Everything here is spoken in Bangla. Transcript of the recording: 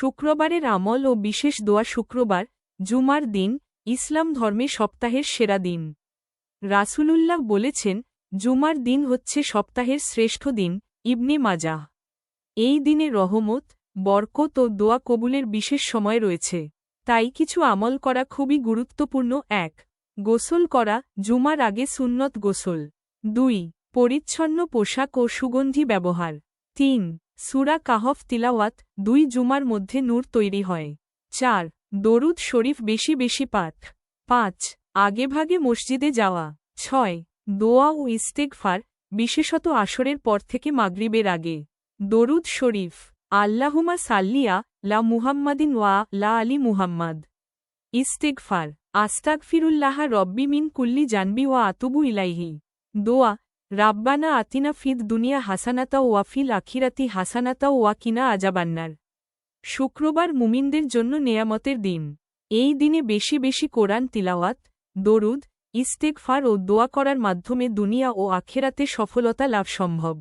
শুক্রবারের আমল ও বিশেষ দোয়া শুক্রবার, জুমার দিন, ইসলাম ধর্মে সপ্তাহের সেরা দিন। রাসূলুল্লাহ বলেছেন, জুমার দিন হচ্ছে সপ্তাহের শ্রেষ্ঠ দিন, ইবনে মাজাহ। এই দিনে রহমত, বরকত ও দোয়া কবুলের বিশেষ সময় রয়েছে। তাই কিছু আমল করা খুবই গুরুত্বপূর্ণ। এক, গোসল করা, জুমার আগে সুন্নত গোসল। দুই, পরিচ্ছন্ন পোশাক ও সুগন্ধি ব্যবহার। তিন, সুরা কাহফ তিলাওয়াত দুই জুমার মধ্যে নূর তৈরি হয়। চার, দরুদ শরীফ বেশি বেশি পাঠ। পাঁচ আগেভাগে মসজিদে যাওয়া। ছয়, দোয়া ও ইস্তেকফার বিশেষত আসরের পর থেকে মাগরিবের আগে। দরুদ শরীফ আল্লাহুমা সাল্লিয়া লা মুহাম্মাদিন ওয়া লা আলী মুহাম্মাদ। ইস্তেগফার, আস্তাগফিরুল্লাহ রব্বি মিন কুল্লি জানবি ওয়া আতুবু ইলাইহি। দোয়া রাব্বানা আতিনা ফিদ দুনিয়া হাসানাতা ওয়াফিল আখিরাতি হাসানাতা ওয়াকিনা আজাবান্নার শুক্রবার মুমিনদের জন্য নেয়ামতের দিন। এই দিনে বেশি বেশি কোরআন তিলাওয়াত, দরুদ ইস্তেকফার ও দোয়া করার মাধ্যমে দুনিয়া ও আখেরাতে সফলতা লাভ সম্ভব।